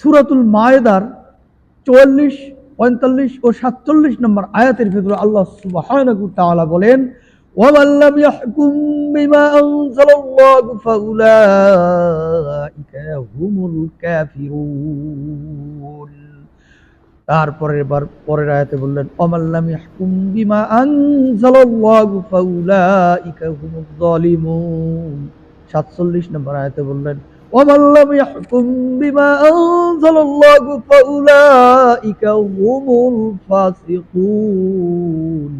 সুরাতুল মায়েদার চুয়াল্লিশ পঁয়তাল্লিশ ও সাতচল্লিশ নম্বর আয়াতের ভিতরে আল্লাহ সুবহানাহু ওয়া তাআলা বলেন ومن لم يحكم بما أنزل الله فأولئك هم الكافرون তারপরে এবার পরের আয়াতে বললেন অমাল্লাম ইয়াহকুম বিমা আনজালাল্লাহু ফাউলাইকা হুমুজ জালিমুন 47 নম্বর আয়াতে বললেন ওমাল্লাম ইয়াহকুম বিমা আনজালাল্লাহু ফাউলাইকা হুমুল ফাসিকুন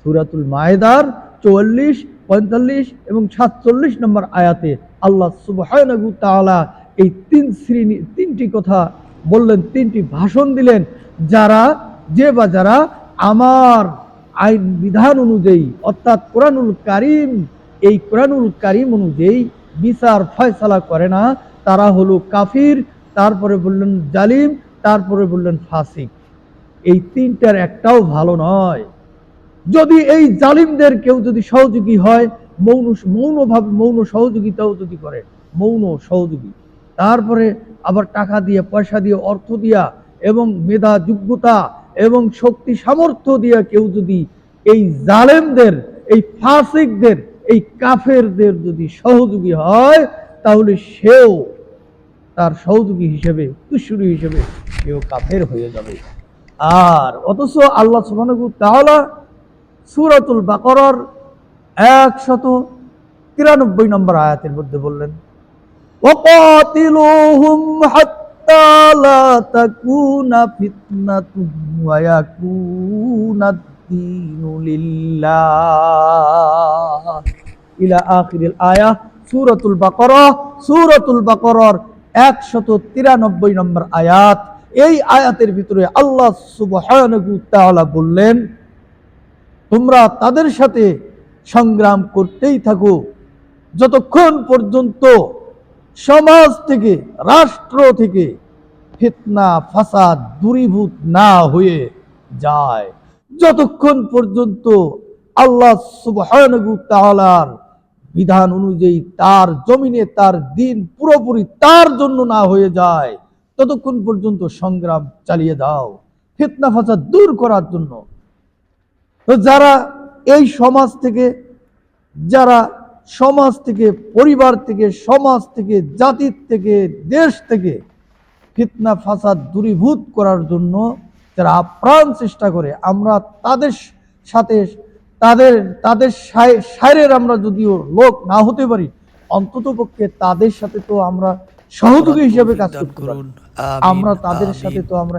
সূরাতুল মায়েদার 44 45 এবং 47 নম্বর আয়াতে আল্লাহ সুবহানাহু ওয়া তাআলা এই তিন শ্রেণি, তিনটি কথা বললেন, তিনটি ভাষণ দিলেন। যারা, যে বা যারা আমার আইন বিধান অনুযায়ী, অর্থাৎ কোরআনুল কারিম, এই কোরআনুল কারিম অনুযায়ী বিচার ফয়সালা করে না। তারা হলো কাফির, তারপরে বললেন জালিম, তারপরে বললেন ফাসিক। এই তিনটার একটাও ভালো নয়। যদি এই জালিমদের কেউ যদি সহযোগী হয়, মৌন, মৌনভাবে, মৌন সহযোগিতাও যদি করে, মৌন সহযোগী। তারপরে আবার টাকা দিয়ে, পয়সা দিয়ে, অর্থ দিয়া এবং মেধা, যোগ্যতা এবং শক্তি, সামর্থ্য দিয়া কেউ যদি এই জালেমদের, এই ফাসিকদের এই কাফেরদের যদি সহযোগী হয় তাহলে সেও তার সহযোগী হিসেবে তুশুরি হিসেবে সেও কাফের হয়ে যাবে আর অথচ আল্লাহ সুবহানাহু তাআলা সূরাতুল বাকরার একশত তিরানব্বই নম্বর আয়াতের মধ্যে বললেন وقاتلوهم حتى لا تكون فتنة ويكون الدين দীনু লিল্লাহ সুরতুল আখিরিল আয়াহ সূরাতুল বাকরা, সূরাতুল বাকরার 193 নম্বর আয়াত। এই আয়াতের ভিতরে আল্লাহ সুবহানাহু তাআলা বললেন, তোমরা তাদের সাথে সংগ্রাম করতেই থাকো। যতক্ষণ পর্যন্ত সমাজ থেকে, রাষ্ট্র থেকে ফিতনা, ফাসাদ, দূরীভূত না হয়ে যায়। যতক্ষণ পর্যন্ত আল্লাহ তাআলার বিধান অনুযায়ী তার জমিনে তার দিন পুরোপুরি তার জন্য না হয়ে যায়, ততক্ষণ পর্যন্ত সংগ্রাম চালিয়ে দাও, ফিতনা ফাসাদ দূর করার জন্য। তো যারা এই সমাজ থেকে, যারা সমাজ থেকে, পরিবার থেকে, সমাজ থেকে, জাতির থেকে, দেশ থেকে ফিতনা ফাসাদ দূরীভূত করার জন্য যারা আপ্রাণ চেষ্টা করে আমরা তাদের সাথে তাদের তাদের সাইরের আমরা যদিও লোক না হতে পারি অন্তত পক্ষে তাদের সাথে তো আমরা সহযোগী হিসেবে কাজ করতে আমরা তাদের সাথে তো আমরা